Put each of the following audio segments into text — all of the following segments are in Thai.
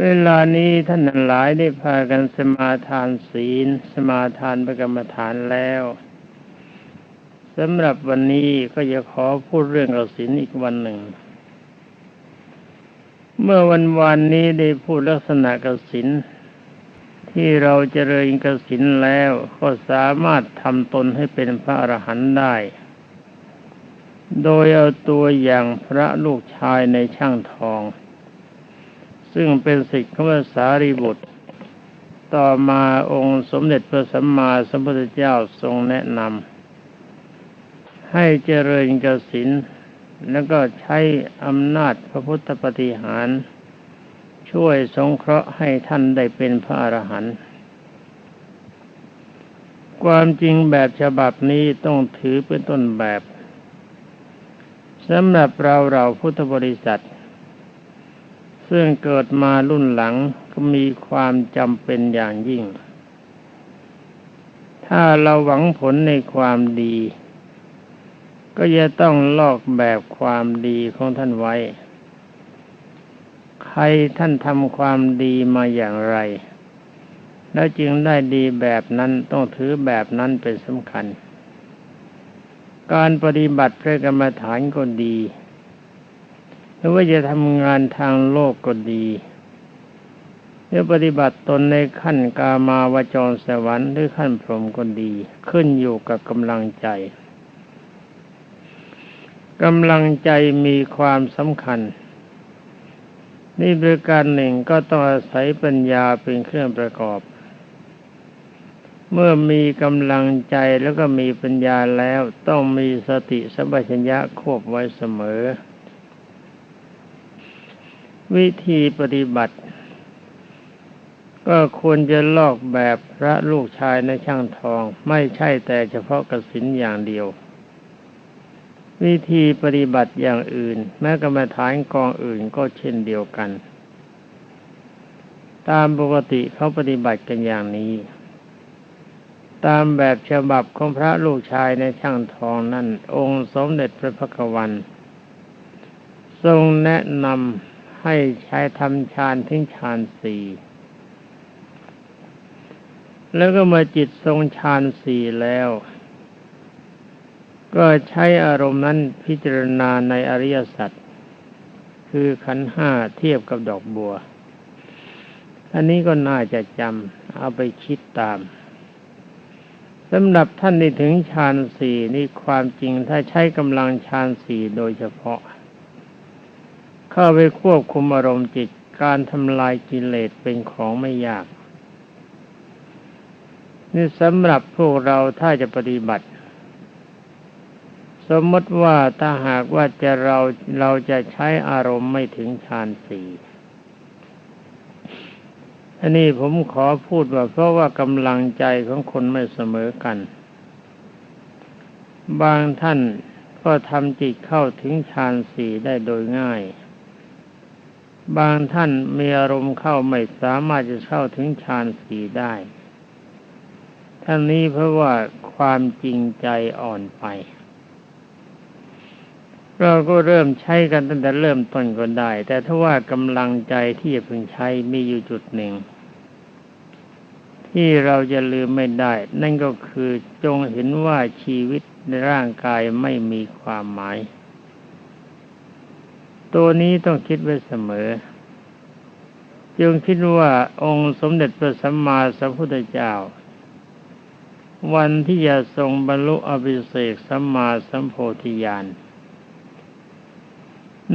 เวลานี้ท่านหลายได้พากันสมาทานศีล สมาทานประกรรมฐานแล้วสำหรับวันนี้ก็จะขอพูดเรื่องกสินอีกวันหนึ่ง เมื่อวันวานนี้ได้พูดลักษณะกสินที่เราจเจริญกสินแล้วก็สามารถทำตนให้เป็นพระอรหันต์ได้ โดยเอาตัวอย่างพระลูกชายในช่างทอง ซึ่งเป็นสิทธิของพระสารีบุตร ต่อมาองค์สมเด็จพระสัมมาสัมพุทธเจ้าทรงแนะนำให้เจริญกสินแล้วก็ใช้อำนาจพระพุทธปฏิหาร ช่วยสงเคราะห์ให้ท่านได้เป็นพระอรหันต์ความจริงแบบฉบับนี้ต้องถือเป็นต้นแบบสำหรับเราเราพุทธบริษัท ซึ่งเกิดมารุ่นหลังก็มีความจำเป็นอย่างยิ่ง ถ้าเราหวังผลในความดี ก็จะต้องลอกแบบความดีของท่านไว้ ใครท่านทำความดีมาอย่างไร แล้วจึงได้ดีแบบนั้นต้องถือแบบนั้นเป็นสำคัญ การปฏิบัติพระกรรมฐานก็ดี รือว่าจะทำงานทางโลกก็ดีหรือปฏิบัติตนในขั้นกามาวจรสวรรค์หรือขั้นพรหมก็ดี ขึ้นอยู่กับกำลังใจกำลังใจมีความสำคัญ นี่บริการหนึ่งก็ต้องอาศัยปัญญาเป็นเครื่องประกอบ เมื่อมีกำลังใจแล้วก็มีปัญญาแล้วต้องมีสติสัมปชัญญะควบไว้เสมอ วิธีปฏิบัติ ก็ควรจะลอกแบบพระลูกชายในช่างทอง ไม่ใช่แต่เฉพาะกสินอย่างเดียว วิธีปฏิบัติอย่างอื่น แม้กรรมฐานกองอื่นก็เช่นเดียวกัน ตามปกติเขาปฏิบัติกันอย่างนี้ ตามแบบฉบับของพระลูกชายในช่างทองนั่น องค์สมเด็จพระพักวัน ทรงแนะนำ ให้ใช้ทำฌานทิ้งฌานสี่แล้วก็มาจิตทรงฌานสี่แล้ว ก็ใช้อารมณ์นั้นพิจารณาในอริยสัจคือขันห้าเทียบกับดอกบัว อันนี้ก็น่าจะจำเอาไปคิดตามสำหรับท่านที่ถึงฌานสี่นี่ความจริงถ้าใช้กำลังฌานสี่โดยเฉพาะ เข้าไปควบคุมอารมณ์จิตการทำลายกิเลสเป็นของไม่ยาก นี่สำหรับพวกเราถ้าจะปฏิบัติ สมมติว่าถ้าหากว่าจะเราเราจะใช้อารมณ์ไม่ถึงฌานสี่อันนี้ผมขอพูดว่าเพราะว่ากำลังใจของคนไม่เสมอกัน บางท่านก็ทำจิตเข้าถึงฌานสี่ได้โดยง่าย บางท่านมีอารมณ์เข้าไม่สามารถจะเข้าถึงฌานสี่ได้ ท่านนี้เพราะว่าความจริงใจอ่อนไป เราก็เริ่มใช้กันตั้งแต่เริ่มต้นก็ได้ แต่ถ้าว่ากำลังใจที่จะพึงใช้มีอยู่จุดหนึ่ง ที่เราจะลืมไม่ได้ นั่นก็คือจงเห็นว่าชีวิตในร่างกายไม่มีความหมาย ตัวนี้ต้องคิดไว้เสมอจงคิดว่าองค์สมเด็จพระสัมมาสัมพุทธเจ้า วันที่จะทรงบรรลุอภิเศกสัมมาสัมโพธิญาณ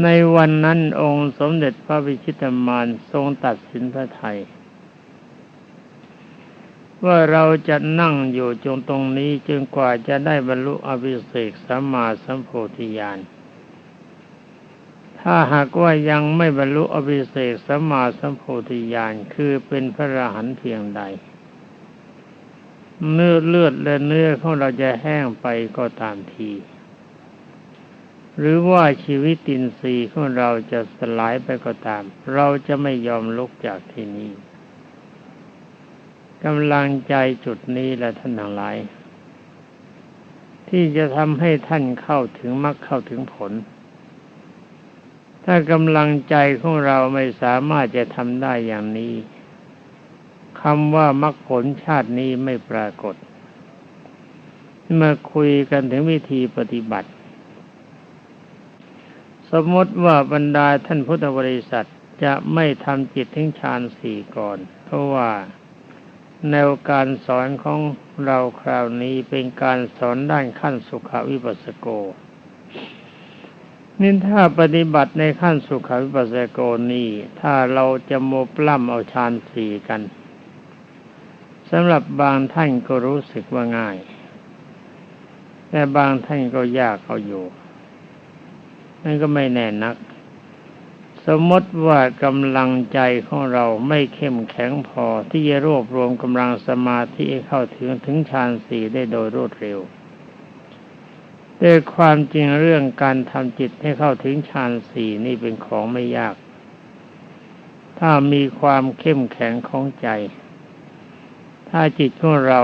ในวันนั้นองค์สมเด็จพระวิชิตมารทรงตัดสินพระไทย ว่าเราจะนั่งอยู่จงตรงนี้จนกว่าจะได้บรรลุอภิเศกสัมมาสัมโพธิญาณ ถ้าหากว่ายังไม่บรรลุอภิเศกสัมมาสัมโพธิญาณคือเป็นพระอรหันต์เพียงใด เนื้อเลือดและเนื้อของเราจะแห้งไปก็ตามที หรือว่าชีวิตตินทรีย์ของเราจะสลายไปก็ตาม เราจะไม่ยอมลุกจากที่นี้กำลังใจจุดนี้และท่านทั้งหลาย ที่จะทำให้ท่านเข้าถึงมรรคเข้าถึงผล ถ้ากำลังใจของเราไม่สามารถจะทำได้อย่างนี้คำว่ามรรคผลชาตินี้ไม่ปรากฏ มาคุยกันถึงวิธีปฏิบัติ สมมติว่าบรรดาท่านพุทธบริษัทจะไม่ทำจิตทิ้งฌานสี่ก่อน เพราะว่าแนวการสอนของเราคราวนี้เป็นการสอนด้านขั้นสุขวิปัสสโก นี่ถ้าปฏิบัติในขั้นสุขวิปัสสโกนี้ ถ้าเราจะโมปล้ำเอาฌานสี่กันสำหรับบางท่านก็รู้สึกว่าง่าย แต่บางท่านก็ยากเอาอยู่ นั่นก็ไม่แน่นัก สมมติว่ากำลังใจของเราไม่เข้มแข็งพอที่จะรวบรวมกำลังสมาธิเข้าถึงถึงฌานสี่ได้โดยรวดเร็ว วยความจริงเรื่องการทำจิตให้เข้าถึงฌานสี่นี่เป็นของไม่ยาก ถ้ามีความเข้มแข็งของใจ ถ้าจิตของเรา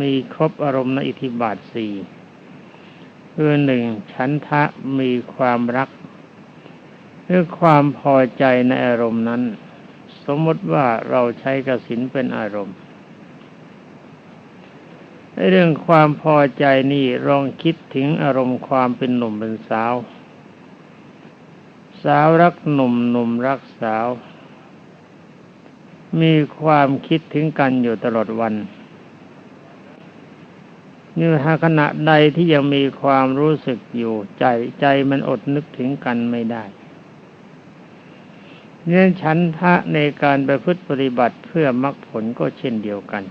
มีครบอารมณ์ในอิทธิบาทสี่คือหนึ่งฉันทะมีความรักหรือความพอใจในอารมณ์นั้น สมมติว่าเราใช้กสินเป็นอารมณ์ เรื่องความพอใจนี่ลองคิดถึงอารมณ์ความเป็นหนุ่มเป็นสาว สาวรักหนุ่มหนุ่มรักสาว มีความคิดถึงกันอยู่ตลอดวันนี่ถ้าขณะใดที่ยังมีความรู้สึกอยู่ใจใจมันอดนึกถึงกันไม่ได้เนี่ยฉันทะในการไปพฤติปฏิบัติเพื่อมรรคผลก็เช่นเดียวกัน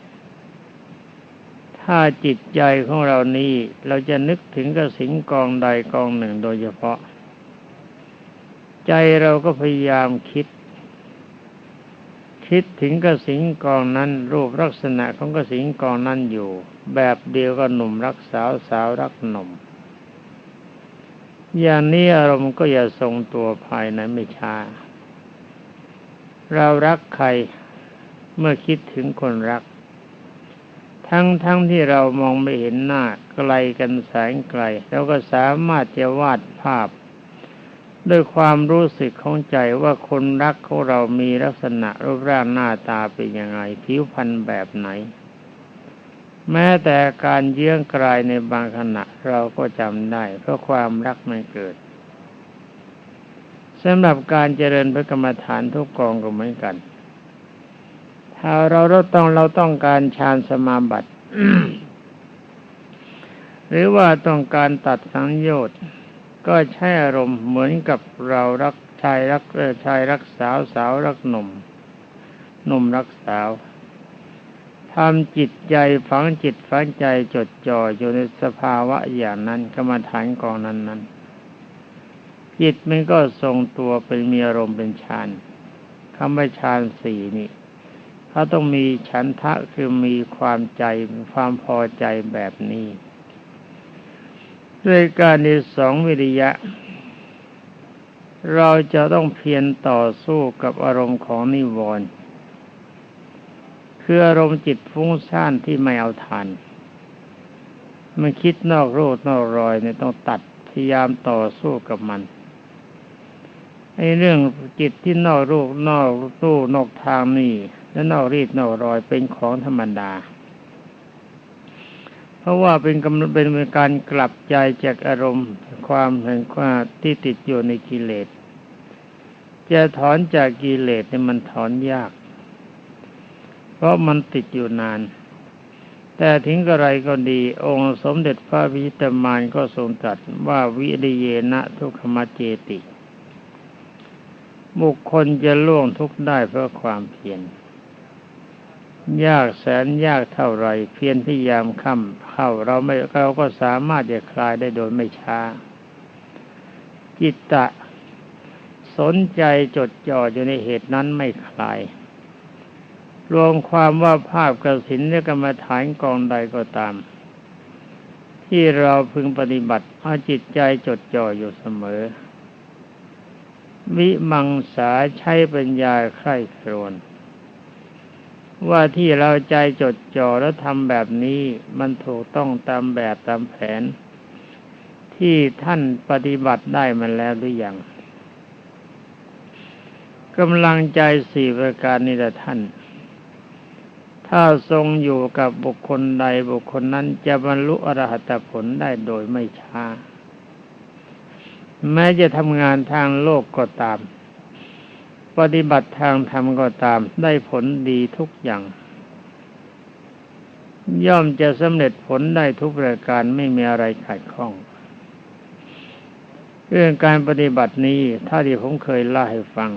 ถ้าจิตใจของเรานี้เราจะนึกถึงกระสิงกองใดกองหนึ่งโดยเฉพาะ ใจเราก็พยายามคิด คิดถึงกระสิงกองนั้น รูปลักษณะของกระสิงกองนั้นอยู่ แบบเดียวกับหนุ่มรักสาวสาวรักหนุ่มอย่างนี้อารมณ์ก็อย่าทรงตัวภายในไม่ช้า เรารักใครเมื่อคิดถึงคนรัก ทั้งทั้งที่เรามองไม่เห็นหน้าไกลกันแสงไกลเราก็สามารถจะวาดภาพ ด้วยความรู้สึกของใจว่าคนรักของเรามีลักษณะรูปร่างหน้าตาเป็นยังไง ผิวพรรณแบบไหน แม้แต่การเยื้องกลายในบางขณะเราก็จำได้ เพราะความรักมันเกิดสำหรับการเจริญพระกรรมฐานทุกกองก็เหมือนกัน ถ้าเราเราต้องเราต้องการฌานสมาบัติหรือว่าต้องการตัดสังโยชน์ก็ใช้อารมณ์เหมือนกับเรารักชายรักชายรักสาวสาวรักหนุ่มหนุ่มรักสาวทำจิตใจฝังจิตฝังใจจดจ่ออยู่ในสภาวะอย่างนั้นกรรมฐานกองนั้นนั้นจิตมันก็ทรงตัวเป็นมีอารมณ์เป็นฌานคำว่าฌานสี่นี่ เขาต้องมีฉันทะคือมีความใจความพอใจแบบนี้ด้วยการในสองวิริยะ เราจะต้องเพียรต่อสู้กับอารมณ์ของนิวรณ์คืออารมณ์จิตฟุ้งซ่านที่ไม่เอาทานมันคิดนอกโรูนอกรอยเนี่ยต้องตัดพยายามต่อสู้กับมันไอ้เรื่องจิตที่นอกโรูนอกตู้นอกทางนี่ และนอกรีดนอกรอยเป็นของธรรมดา เพราะว่าเป็นกำเป็นการกลับใจจากอารมณ์ ความแห่งความที่ติดอยู่ในกิเลสจะถอนจากกิเลสเนี่ยมันถอนยาก เพราะมันติดอยู่นาน แต่ถึงกระไรก็ดี องค์สมเด็จพระวิตรมานก็ทรงตรัสว่าวิริเยนะทุกขมเจติ บุคคลจะล่วงทุกได้เพราะความเพียร ยากแสนยากเท่าไรเพียรพยายามค้ำเข้าเราไม่เราก็สามารถจะคลายได้โดยไม่ช้า จิตตะ สนใจจดจ่ออยู่ในเหตุนั้นไม่คลาย รวมความว่าภาพกระสินและกรรมฐานกองใดก็ตาม ที่เราพึงปฏิบัติเอาจิตใจจดจ่ออยู่เสมอ วิมังสาใช้ปัญญาใคร่ครวน ว่าที่เราใจจดจ่อแล้วทำแบบนี้มันถูกต้องตามแบบตามแผน ที่ท่านปฏิบัติได้มันแล้วหรือยังกำลังใจสี่ประการนี้แหละท่าน ถ้าทรงอยู่กับบุคคลใดบุคคลนั้นจะบรรลุอรหัตผลได้โดยไม่ช้า แม้จะทำงานทางโลกก็ตาม ปฏิบัติทางธรรมก็ตามได้ผลดีทุกอย่าง ย่อมจะสำเร็จผลได้ทุกประการไม่มีอะไรขัดข้อง เรื่องการปฏิบัตินี้ถ้าที่ผมเคยเล่าให้ฟัง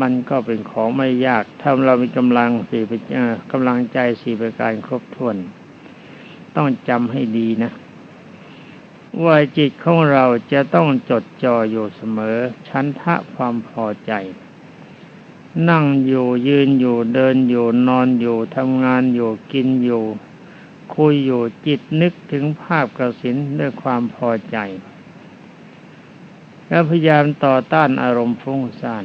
มันก็เป็นของไม่ยากถ้าเรามีกำลังสี่กำลังใจสี่ประการครบถ้วน ต้องจำให้ดีนะว่าจิตของเราจะต้องจดจ่ออยู่เสมอ ชั้นทะความพอใจ นั่งอยู่ยืนอยู่เดินอยู่นอนอยู่ทำงานอยู่กินอยู่ คุยอยู่จิตนึกถึงภาพกระสินด้วยความพอใจ แล้วพยายามต่อต้านอารมณ์ฟุ้งซ่าน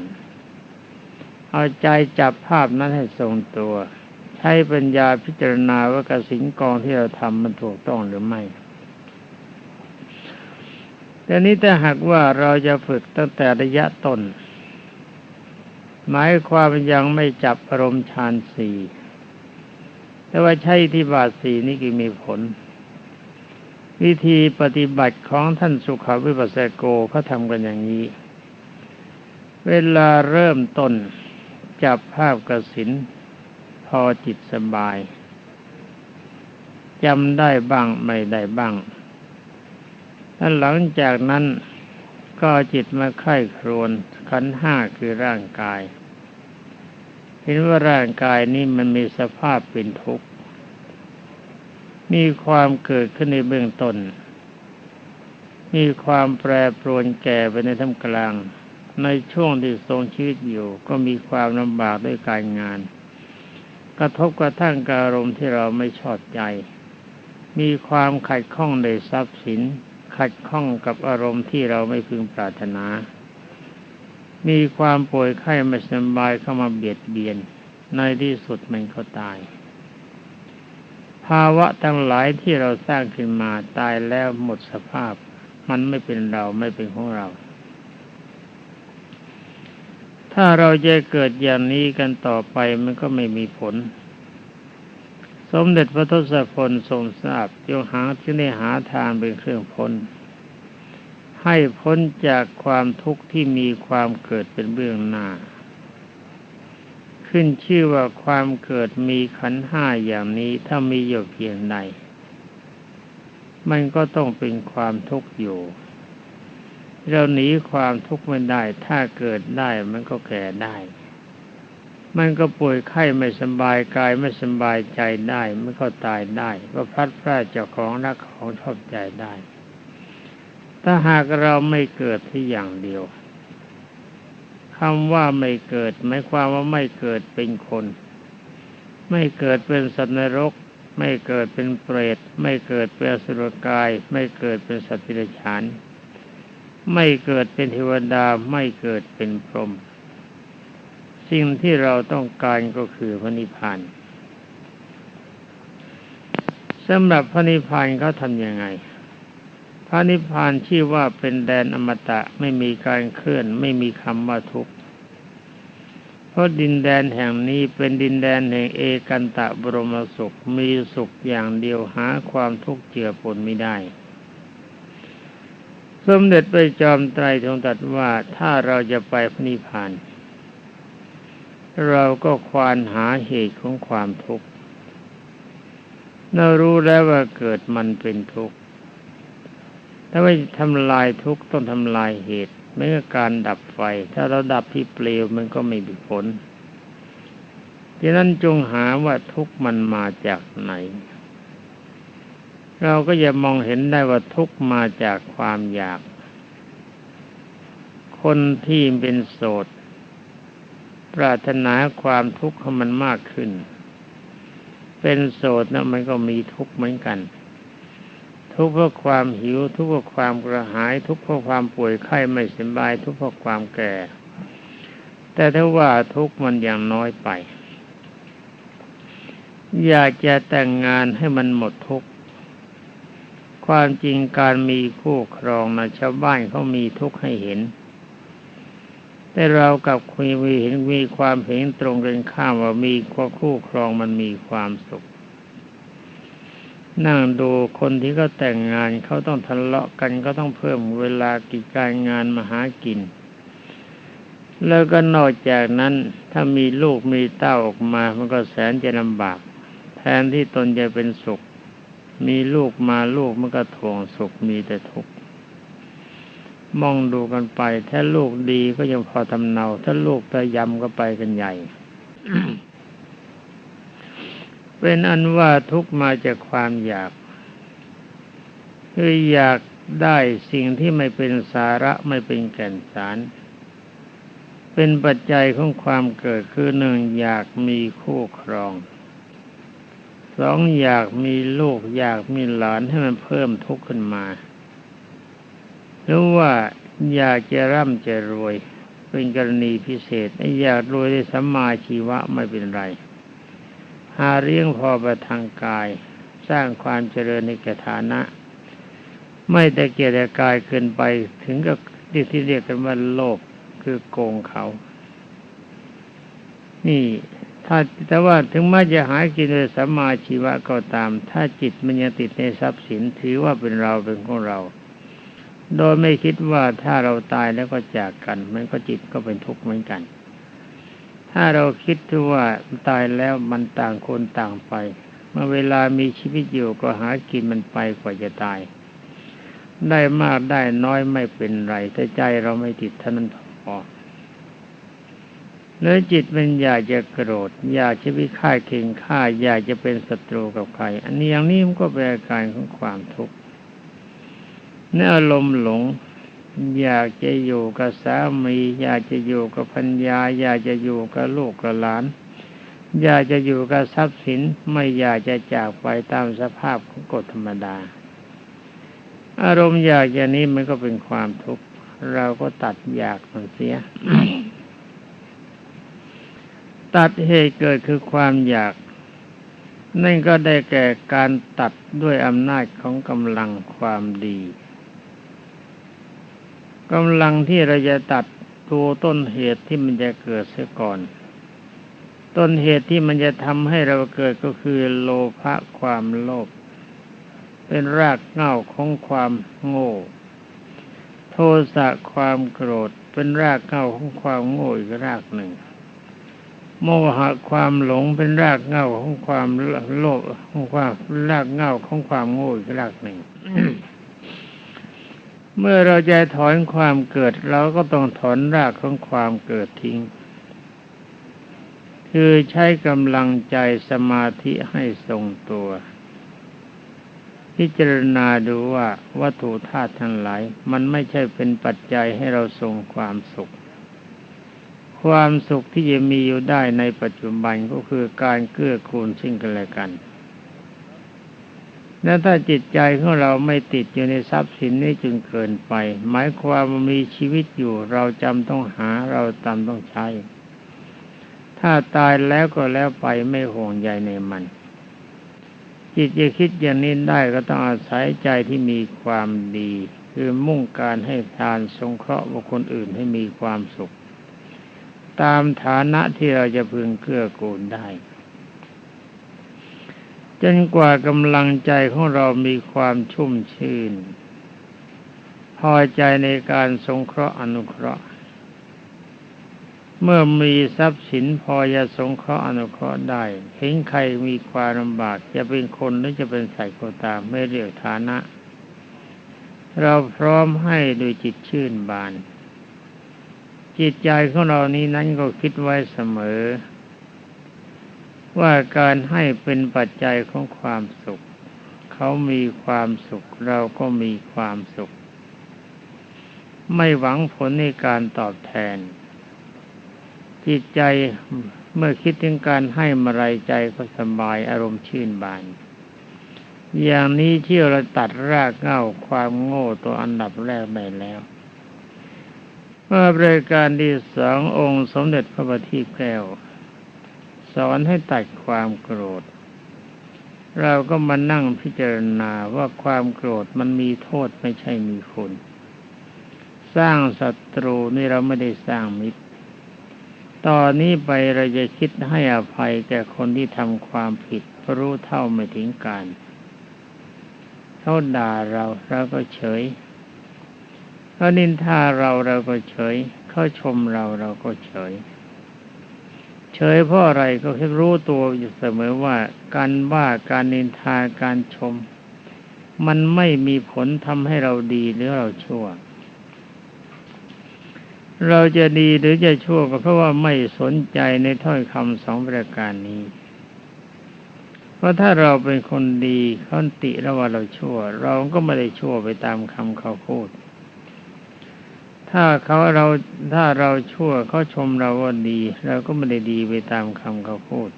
เอาใจจับภาพนั้นให้ทรงตัว ใช้ปัญญาพิจารณาว่ากระสินกองที่เราทำมันถูกต้องหรือไม่แต่นี้ถ้าหากว่าเราจะฝึกตั้งแต่ระยะต้น หมายความยังไม่จับอารมณ์ฌานสี่แต่ว่าใช่ที่บาทสีนี่ก็มีผล วิธีปฏิบัติของท่านสุขวิปัสสโกเขาทำกันอย่างนี้ เวลาเริ่มต้นจับภาพกระสินพอจิตสบายจำได้บ้างไม่ได้บ้างแล้วหลังจากนั้นก็จิตมาไข้ครวนขันห้าคือร่างกาย เห็นว่าร่างกายนี้มันมีสภาพเป็นทุกข์ มีความเกิดขึ้นในเบื้องต้น มีความแปรปรวนแก่ไปในท่ามกลาง ในช่วงที่ทรงชีวิตอยู่ก็มีความลำบากด้วยการงาน กระทบกระทั่งอารมณ์ที่เราไม่ชอบใจ มีความขัดข้องในทรัพย์สิน ขัดข้องกับอารมณ์ที่เราไม่พึงปรารถนา มีความป่วยไข้ไม่สบายเข้ามาเบียดเบียน ในที่สุดมันก็ตาย ภาวะทั้งหลายที่เราสร้างขึ้นมาตายแล้วหมดสภาพ มันไม่เป็นเราไม่เป็นของเรา ถ้าเราจะเกิดอย่างนี้กันต่อไปมันก็ไม่มีผล สมเด็จพระทศพลทรงทราบยงหาที่ได้หาทางเป็นเครื่องพ้น ให้พ้นจากความทุกข์ที่มีความเกิดเป็นเบื้องหน้า ขึ้นชื่อว่าความเกิดมีขันห้าอย่างนี้ถ้ามีอยู่เพียงใดมันก็ต้องเป็นความทุกข์อยู่ เราหนีความทุกข์ไม่ได้ ถ้าเกิดได้มันก็แก่ได้ มันก็ป่วยไข้ไม่สบายกายไม่สบายใจได้ มันก็ตายได้ก็พัดพลาดเจ้าของรักของชอบใจได้ ถ้าหากเราไม่เกิดที่อย่างเดียวคำว่าไม่เกิดหมายความว่าไม่เกิดเป็นคน ไม่เกิดเป็นสัตว์นรก ไม่เกิดเป็นเปรต ไม่เกิดเป็นสุรกาย ไม่เกิดเป็นสัตว์ทิรฉานไม่เกิดเป็นเทวดาไม่เกิดเป็นพรหมสิ่งที่เราต้องการก็คือพระนิพพานสำหรับพระนิพพานเขาทำยังไง พระนิพพานชื่อว่าเป็นแดนอมตะไม่มีการเคลื่อนไม่มีคำว่าทุกข์เพราะดินแดนแห่งนี้เป็นดินแดนแห่งเอกันตะบรมสุขมีสุขอย่างเดียวหาความทุกข์เจือปนไม่ได้ สมเด็จพระจอมไตรทรงตรัสว่าถ้าเราจะไปพระนิพพาน เราก็ควานหาเหตุของความทุกข์เรารู้แล้วว่าเกิดมันเป็นทุกข์ ถ้าไม่ทำลายทุกต้องทำลายเหตุเมื่อการดับไฟ ถ้าเราดับที่เปลวมันก็ไม่มีผลดังนั้นจงหาว่าทุกมันมาจากไหน เราก็จะมองเห็นได้ว่าทุกมาจากความอยาก คนที่เป็นโสด ปรารถนาความทุกข์ของมันมากขึ้น เป็นโสดนะมันก็มีทุกข์เหมือนกัน ทุกข์เพราะความหิว ทุกข์เพราะความกระหาย ทุกข์เพราะความป่วยไข้ไม่สบาย ทุกข์เพราะความแก่ แต่ถ้าว่าทุกข์มันอย่างน้อยไป อยากจะแต่งงานให้มันหมดทุกข์ความจริงการมีคู่ครองนะชาวบ้านเขามีทุกข์ให้เห็น แต่เรากับคุยมีเห็นมีความเห็นตรงกันข้ามว่ามีคู่ครองมันมีความสุข นั่งดูคนที่เขาแต่งงานเขาต้องทะเลาะกันก็ต้องเพิ่มเวลากิจการงานมาหากิน แล้วก็นอกจากนั้น ถ้ามีลูกมีเต้าออกมามันก็แสนจะลำบาก แทนที่ตนจะเป็นสุข มีลูกมาลูกมันก็ทวงสุขมีแต่ทุกข์มองดูกันไป ถ้าลูกดีก็ยังพอทำเนา ถ้าลูกตะยำก็ไปกันใหญ่ เป็นอันว่าทุกมาจากความอยาก คืออยากได้สิ่งที่ไม่เป็นสาระไม่เป็นแก่นสาร เป็นปัจจัยของความเกิดคือหนึ่งอยากมีคู่ครองสองอยากมีลูกอยากมีหลานให้มันเพิ่มทุกข์ขึ้นมา หรือว่าอยากจะร่ำจะรวย เป็นกรณีพิเศษอยากรวยได้สัมมาชีวะไม่เป็นไร หาเลี้ยงพอประทางกาย สร้างความเจริญในกฐานะ ไม่แต่เกียรติกายเกินไปถึงกับที่ที่เรียกกันว่าโลภคือโกงเขา นี่ถ้าแต่ว่าถึงแม้จะหากินโดยสัมมาชีวะก็ตาม ถ้าจิตมันยังติดในทรัพย์สินถือว่าเป็นเราเป็นของเรา โดยไม่คิดว่าถ้าเราตายแล้วก็จากกัน มันก็จิตก็เป็นทุกข์เหมือนกัน ถ้าเราคิดว่าตายแล้วมันต่างคนต่างไป เมื่อเวลามีชีวิตอยู่ก็หากินมันไปกว่าจะตาย ได้มากได้น้อยไม่เป็นไรแต่ใจเราไม่ติดเท่านั้นพอเนื้อจิตมันอยากจะโกรธอยากจะพิฆาตเข่งฆ่าอยากจะเป็นศัตรูกับใคร อันนี้อย่างนี้มันก็เป็นอาการของความทุกข์ในอารมณ์หลง อยากจะอยู่กับสามี อยากจะอยู่กับพัญญา อยากจะอยู่กับลูกกับหลาน อยากจะอยู่กับทรัพย์สินไม่อยากจะจากไปตามสภาพของกฎธรรมดา อารมณ์อยากอย่างนี้มันก็เป็นความทุกข์เราก็ตัดอยากมันเสีย ตัดเหตุเกิดคือความอยากนั่นก็ได้แก่การตัดด้วยอำนาจของกำลังความดี กำลังที่เราจะตัดตัวต้นเหตุที่มันจะเกิดเสียก่อน ต้นเหตุที่มันจะทำให้เราเกิดก็คือโลภะความโลภเป็นรากเหง้าของความโง่ โทสะความโกรธ เป็นรากเหง้าของความโง่อีกรากหนึ่ง โมหะความหลงเป็นรากเหง้าของความโลภของความรากเหง้าของความโง่อีกรากหนึ่ง เมื่อเราจะถอนความเกิด เราก็ต้องถอนรากของความเกิดทิ้ง คือใช้กำลังใจสมาธิให้ทรงตัว พิจารณาดูว่าวัตถุธาตุทั้งหลาย มันไม่ใช่เป็นปัจจัยให้เราทรงความสุข ความสุขที่จะมีอยู่ได้ในปัจจุบันก็คือการเกื้อกูลซึ่งกันและกัน และถ้าจิตใจของเราไม่ติดอยู่ในทรัพย์สินนี้จึงเกินไป หมายความมีชีวิตอยู่เราจำต้องหาเราจำต้องใช้ ถ้าตายแล้วก็แล้วไปไม่ห่วงใยในมัน จิตจะคิดอย่างนี้ได้ก็ต้องอาศัยใจที่มีความดี คือมุ่งการให้ทานสงเคราะห์บุคคลอื่นให้มีความสุข ตามฐานะที่เราจะพึงเกื้อกูลได้ จนกว่ากำลังใจของเรามีความชุ่มชื่น พอใจในการสงเคราะห์อนุเคราะห์ เมื่อมีทรัพย์สินพอจะสงเคราะห์อนุเคราะห์ได้ เห็นใครมีความลำบากจะเป็นคนหรือจะเป็นสัตว์ก็ตามไม่เรียกฐานะ เราพร้อมให้โดยจิตชื่นบาน จิตใจของเรานี้นั้นก็คิดไว้เสมอ ว่าการให้เป็นปัจจัยของความสุข เขามีความสุขเราก็มีความสุข ไม่หวังผลในการตอบแทน จิตใจเมื่อคิดถึงการให้มาไรใจก็สบายอารมณ์ชื่นบาน อย่างนี้ที่เราตัดรากเหง้าความโง่ตัวอันดับแรกไปแล้วเมื่อบริการที่สององค์สมเด็จพระบัณฑิตแก้ว อนให้ตัดความโกรธ เราก็มานั่งพิจารณาว่าความโกรธมันมีโทษไม่ใช่มีคุณ สร้างศัตรูนี่เราไม่ได้สร้างมิตร ตอนนี้ไปเราจะคิดให้อภัยแก่คนที่ทำความผิดร,รู้เท่าไม่ถึงการเขาด่าเราเราก็เฉยเขานินทาเราเราก็เฉยเขาชมเราเราก็เฉย เฉยเพราะอะไรก็แค่รู้ตัวอยู่เสมอว่าการว่าการนินทาการชม มันไม่มีผลทำให้เราดีหรือเราชั่ว เราจะดีหรือจะชั่วก็เพราะว่าไม่สนใจในถ้อยคำสองประการนี้เพราะถ้าเราเป็นคนดีเขาติเราว่าเราชั่ว เราก็ไม่ได้ชั่วไปตามคำเขาพูด ถ้าเขาเราถ้าเราชั่วเขาชมเราว่าดีเราก็ไม่ได้ดีไปตามคำเขาพูด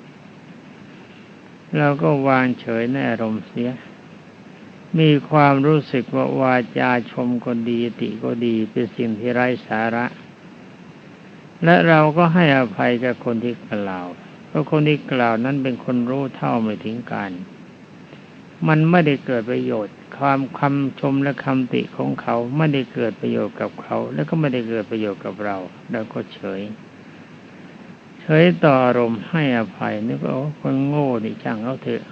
เราก็วางเฉยในอารมณ์เสีย มีความรู้สึกว่าวาจาชมก็ดีติก็ดีเป็นสิ่งที่ไร้สาระ และเราก็ให้อภัยกับคนที่กล่าว เพราะคนที่กล่าวนั้นเป็นคนรู้เท่าไม่ถึงการ มันไม่ได้เกิดประโยชน์ ความคำชมและคำติของเขาไม่ได้เกิดประโยชน์กับเขา แล้วก็ไม่ได้เกิดประโยชน์กับเราเราก็เฉย เฉยต่ออารมณ์ให้อภัยนึกว่าโอ้คนโง่นี่ช่างเขาเถอะ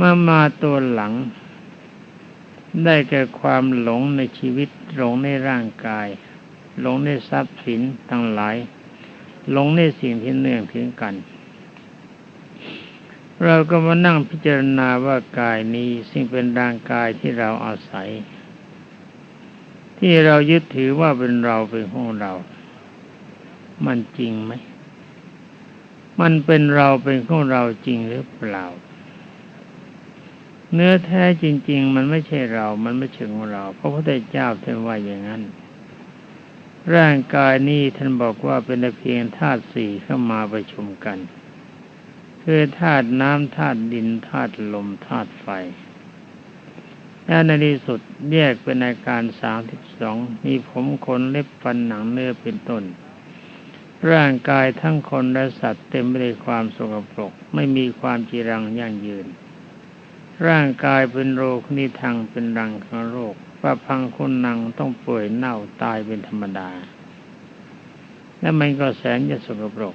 มามาตัวหลัง ได้แก่ความหลงในชีวิตหลงในร่างกาย หลงในทรัพย์สินทั้งหลาย หลงในสิ่งที่เนื่องถึงกัน เราก็มานั่งพิจารณาว่ากายนี้ซึ่งเป็นร่างกายที่เราอาศัย ที่เรายึดถือว่าเป็นเราเป็นของเรา มันจริงไหม มันเป็นเราเป็นของเราจริงหรือเปล่า เนื้อแท้จริง ๆ มันไม่ใช่เรา มันไม่ใช่ของเราเพราะพระพุทธเจ้าท่านว่าอย่างนั้น ร่างกายนี้ท่านบอกว่าเป็นเพียงธาตุสี่เข้ามาประชุมกัน คือธาตุน้ำธาตุดินธาตุลมธาตุไฟและในที่สุดแยกเป็นอาการสามสิบสองมีผมขนเล็บฟันหนังเนื้อเป็นต้น ร่างกายทั้งคนและสัตว์เต็มไปด้วยความสกปรกไม่มีความจีรังยั่งยืน ร่างกายเป็นโรคนิทังเป็นรังของโรคว่าพังคุณนังต้องป่วยเน่าตายเป็นธรรมดา และมันก็แสนจะสกปรก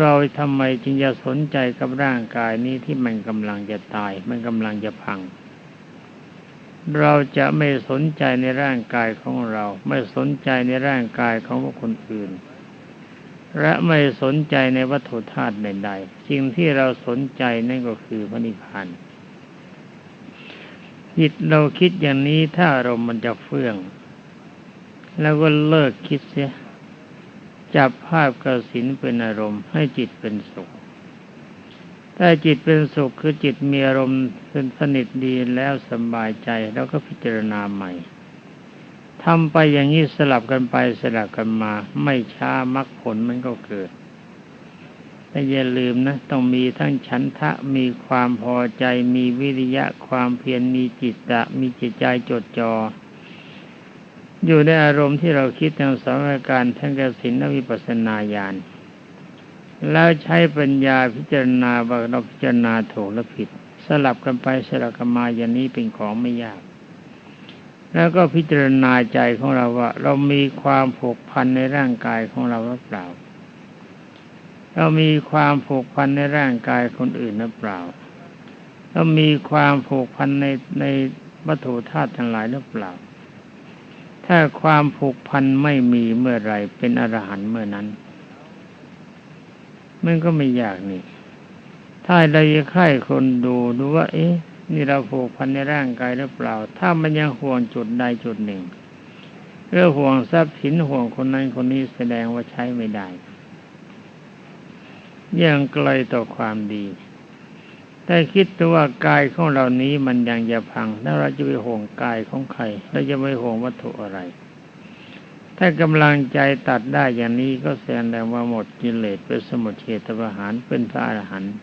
เราทำไมจึงจะสนใจกับร่างกายนี้ที่มันกำลังจะตาย มันกำลังจะพัง เราจะไม่สนใจในร่างกายของเรา ไม่สนใจในร่างกายของคนอื่น และไม่สนใจในวัตถุธาตุใดๆสิ่งที่เราสนใจนั่นก็คือพระนิพพานจิตเราคิดอย่างนี้ถ้าเรามันจะเฟื่อง แล้วก็เลิกคิดเสีย จับภาพกสินเป็นอารมณ์ให้จิตเป็นสุข ถ้าจิตเป็นสุขคือจิตมีอารมณ์เป็นสนิทดีแล้วสบายใจแล้วก็พิจารณาใหม่ทำไปอย่างนี้สลับกันไปสลับกันมา ไม่ช้ามรรคผลมันก็เกิดแต่อย่าลืมนะ ต้องมีทั้งฉันทะมีความพอใจมีวิริยะความเพียรมีจิตตะมีจิตใจจดจอ่อ อยู่ในอารมณ์ที่เราคิดทางสองอาการทั้งกสินและวิปัสสนาญาณแล้วใช้ปัญญาพิจารณาว่าเราพิจารณาถูกและผิด สลับกันไปสลับกันมาอย่างนี้เป็นของไม่ยาก แล้วก็พิจารณาใจของเราว่า เรามีความผูกพันในร่างกายของเราหรือเปล่า เรามีความผูกพันในร่างกายคนอื่นหรือเปล่า เรามีความผูกพันในในวัตถุธาตุทั้งหลายหรือเปล่า ถ้าความผูกพันไม่มีเมื่อไรเป็นอรหันต์เมื่อนั้น มันก็ไม่ยากนี่ ถ้าเราจะใคร่คนดูดูว่า เอ๊ะ นี่เราผูกพันในร่างกายหรือเปล่า ถ้ามันยังห่วงจุดใดจุดหนึ่งเรื่องห่วงทรัพย์สินห่วงคนนั้นคนนี้แสดงว่าใช้ไม่ได้ ยังไกลต่อความดี แต่คิดตัวว่ากายของเรานี้มันยังจะพัง แล้วเราจะไปห่วงกายของใครเราจะไม่ห่วงวัตถุอะไร ถ้ากำลังใจตัดได้อย่างนี้ก็แสดงว่าหมดกิเลสเป็นสมุทเฉทประหารเป็นพระอรหันต์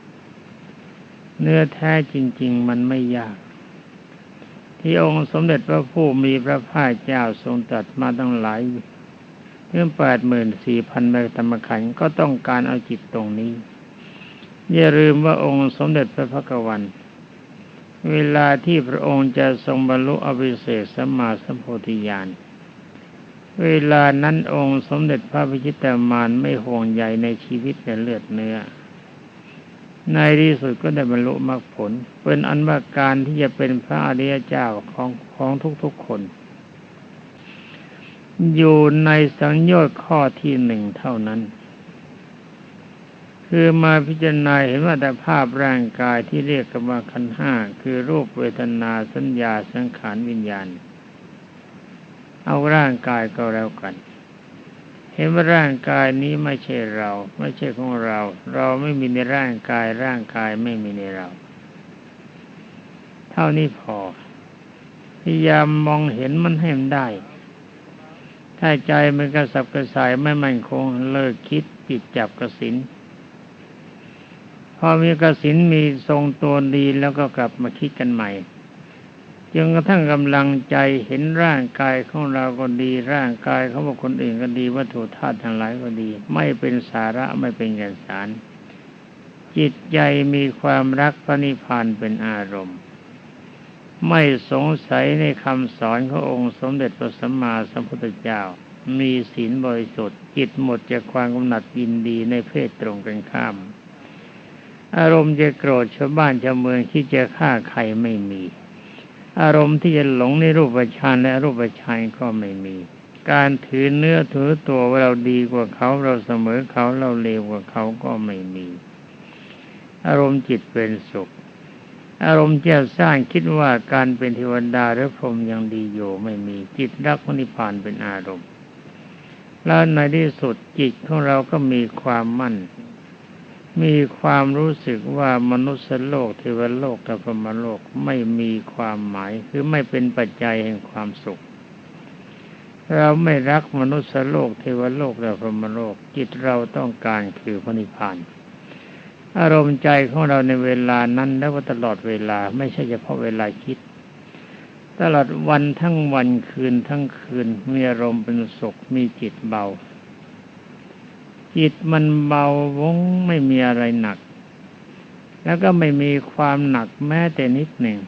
เนื้อแท้จริง ๆ มันไม่ยาก ที่องค์สมเด็จพระผู้มีพระภาคเจ้าทรงตรัสมาตั้งหลายเรื่องแปดหมื่นสี่พันใบธรรมขันก็ต้องการเอาจิตตรงนี้ อย่าลืมว่าองค์สมเด็จพระพักวัน เวลาที่พระองค์จะทรงบรรลุอภิเศษสัมมาสัมโพธิญาณเวลานั้นองค์สมเด็จพระพิชิตามารไม่ห่วงใยในชีวิตและเลือดเนื้อ ในที่สุดก็ได้บรรลุมรรคผล เป็นอันว่าการที่จะเป็นพระอริยเจ้าของของทุกๆคน อยู่ในสังโยชน์ข้อที่หนึ่งเท่านั้น คือมาพิจารณาเห็นว่าแต่ภาพร่างกายที่เรียกกันว่าขันห้าคือรูปเวทนาสัญญาสังขารวิญญาณ เอาร่างกายก็แล้วกัน เห็นว่าร่างกายนี้ไม่ใช่เรา ไม่ใช่ของเรา เราไม่มีในร่างกายร่างกายไม่มีในเรา เท่านี้พอพยายามมองเห็นมันให้มันได้ ถ้าใจมันกระสับกระส่ายไม่มั่นคงเลิกคิดปิดจับกระสิน อมีกระสินมีทรงตัวดีแล้วก็กลับมาคิดกันใหม่จนกระทั่งกำลังใจเห็นร่างกายของเราก็ดี ร่างกายของบุคคลอื่นก็ดีวัตถุธาตุทั้งหลายก็ดี ไม่เป็นสาระไม่เป็นแก่นสาร จิตใจมีความรักพระนิพพานเป็นอารมณ์ ไม่สงสัยในคำสอนขององค์สมเด็จพระสัมมาสัมพุทธเจ้า มีศีลบริสุทธิ์จิตหมดจากความกำหนัดยินดีในเพศตรงกันข้าม อารมณ์จะโกรธชาวบ้านชาวเมืองที่จะฆ่าใครไม่มี อารมณ์ที่จะหลงในรูปฌานและรูปฌานก็ไม่มี การถือเนื้อถือตัวว่าเราดีกว่าเขาเราเสมอเขาเราเลวกว่าเขาก็ไม่มี อารมณ์จิตเป็นสุข อารมณ์จะสร้างคิดว่าการเป็นเทวดาหรือพรหมยังดีอยู่ไม่มีจิตรักนิพพานเป็นอารมณ์แล้วในที่สุดจิตของเราก็มีความมั่น มีความรู้สึกว่ามนุษย์โลกเทวโลกกับพรหมโลกไม่มีความหมายคือไม่เป็นปัจจัยแห่งความสุข เราไม่รักมนุษย์โลกเทวโลกและพรหมโลกจิตเราต้องการคือพระนิพพาน อารมณ์ใจของเราในเวลานั้นและว่าตลอดเวลาไม่ใช่เฉพาะเวลาคิด ตลอดวันทั้งวันคืนทั้งคืนมีอารมณ์เป็นสุขมีจิตเบา จิตมันเบาวงไม่มีอะไรหนัก แล้วก็ไม่มีความหนักแม้แต่นิดหนึ่ง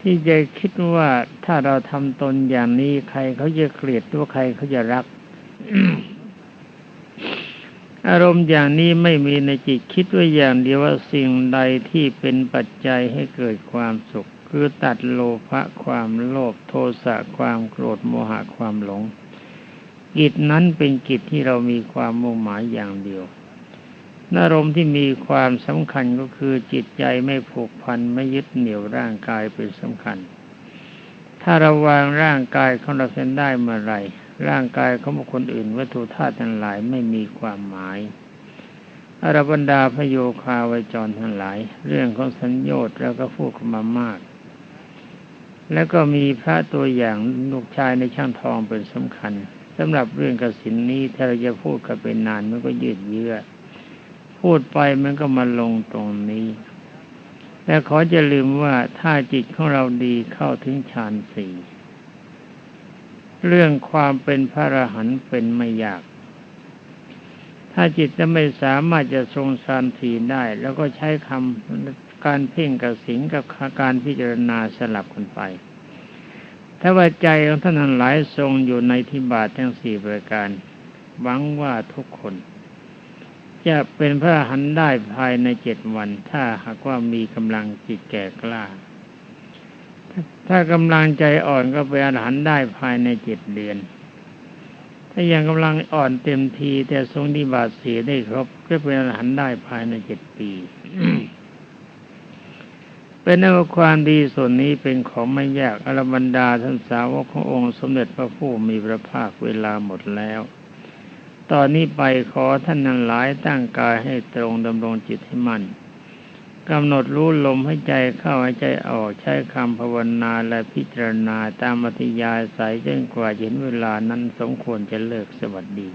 ที่จะคิดว่าถ้าเราทำตนอย่างนี้ใครเขาจะเกลียดตัวใครเขาจะรัก อารมณ์อย่างนี้ไม่มีในจิตคิดว่าอย่างเดียวว่าสิ่งใดที่เป็นปัจจัยให้เกิดความสุข คือตัดโลภะความโลภโทสะความโกรธโมหะความหลง กิจนั้นเป็นกิจที่เรามีความมุ่งหมายอย่างเดียวนารมที่มีความสำคัญก็คือจิตใจไม่ผูกพันไม่ยึดเหนี่ยวร่างกายเป็นสำคัญ ถ้าเราวางร่างกายของเราเส้นได้เมื่อไรร่างกายของบุคคลอื่นวัตถุธาตุทั้งหลายไม่มีความหมายอรบรรดาพโยคาวจรทั้งหลาย เรื่องของสัญญา์แล้วก็พูดกันมามาก แล้วก็มีพระตัวอย่างลูกชายในช่างทองเป็นสำคัญำหรับเรื่องกสินนี้ถ้าเราจะพูดกันเป็นนานมันก็ยืดเยื้อพูดไปมันก็มาลงตรงนี้แต่ขอจะลืมว่าถ้าจิตของเราดีเข้าถึงฌานสี่เรื่องความเป็นพระอรหันต์เป็นไม่ยาก ถ้าจิตจะไม่สามารถจะทรงฌานสี่ได้ แล้วก็ใช้คำการเพ่งกับสิงกับการพิจารณาสลับกันไป ถ้าว่าใจของท่านทั้งหลายทรงอยู่ในทิบาททั้งสี่ประการ หวังว่าทุกคน จะเป็นพระหันได้ภายในเจ็ดวัน ถ้าหากว่ามีกำลังจิตแก่กล้า ถ้ากำลังใจอ่อนก็เป็นอรหันได้ภายในเจ็ดเดือน ถ้ายังกำลังอ่อนเต็มทีแต่ทรงนิบาตเสียได้ครบก็เป็นอรหันได้ภายในเจ็ดปี เป็นนว่าความดีส่วนนี้เป็นของไม่ยากอรบรรดาท่านสาวกขององค์สมเด็จพระผู้มีพระภาคเวลาหมดแล้ว ตอนนี้ไปขอท่านนั้นหลายตั้งกายให้ตรงดำรงจิตให้มั่นกำหนดรู้ลมให้ใจเข้าให้ใจออกใช้คำภาวนาและพิจารณาตามอธิยาสายจนกว่าเห็นเวลานั้นสมควรจะเลิกสวัสดี